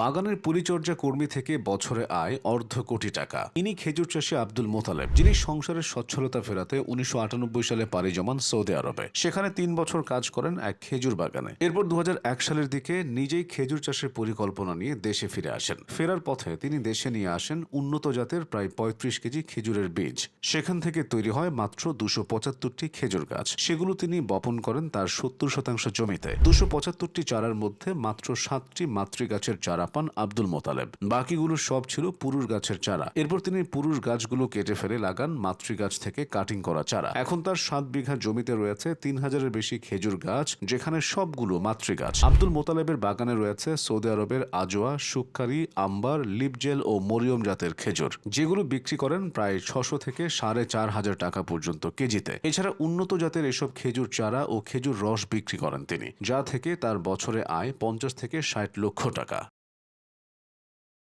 বাগানের পরিচর্যা কর্মী থেকে বছরে আয় অর্ধ কোটি টাকা। ইনি খেজুর চাষী আব্দুল মোতালেব, যিনি সংসারের সচ্ছলতা ফেরাতে উনিশশো আটানব্বই সালে পাড়ি জমান সৌদি আরবে। সেখানে তিন বছর কাজ করেন এক খেজুর বাগানে। এরপর দুহাজার এক সালের দিকে নিজেই খেজুর চাষের পরিকল্পনা নিয়ে দেশে ফিরে আসেন। ফেরার পথে তিনি দেশে নিয়ে আসেন উন্নত জাতের প্রায় পঁয়ত্রিশ কেজি খেজুরের বীজ। সেখান থেকে তৈরি হয় মাত্র দুশো পঁচাত্তরটি খেজুর গাছ। সেগুলো তিনি বপন করেন তার সত্তর শতাংশ জমিতে। দুশো পঁচাত্তরটি চারার মধ্যে মাত্র সাতটি মাতৃগাছের চারা পান আব্দুল মোতালেব। বাকিগুলো সব ছিল পুরুষ গাছের চারা। এরপর তিনি পুরুষ গাছগুলো কেটে ফেলে লাগান মাতৃ গাছ থেকে কাটিং করা চারা। এখন তার সাত বিঘা জমিতে রয়েছে তিন হাজারের বেশি খেজুর গাছ, যেখানে সবগুলো মাতৃ গাছ আব্দুল মোতালেবের বাগানে রয়েছে সৌদি আরবের আজোয়া, সুক্কারি, আম্বার, লিপজেল ও মরিয়ম জাতের খেজুর। যেগুলো বিক্রি করেন প্রায় ছশো থেকে সাড়ে চার হাজার টাকা পর্যন্ত কেজিতে। এছাড়া উন্নত জাতের এসব খেজুর চারা ও খেজুর রস বিক্রি করেন তিনি, যা থেকে তার বছরে আয় পঞ্চাশ থেকে ষাট লক্ষ টাকা।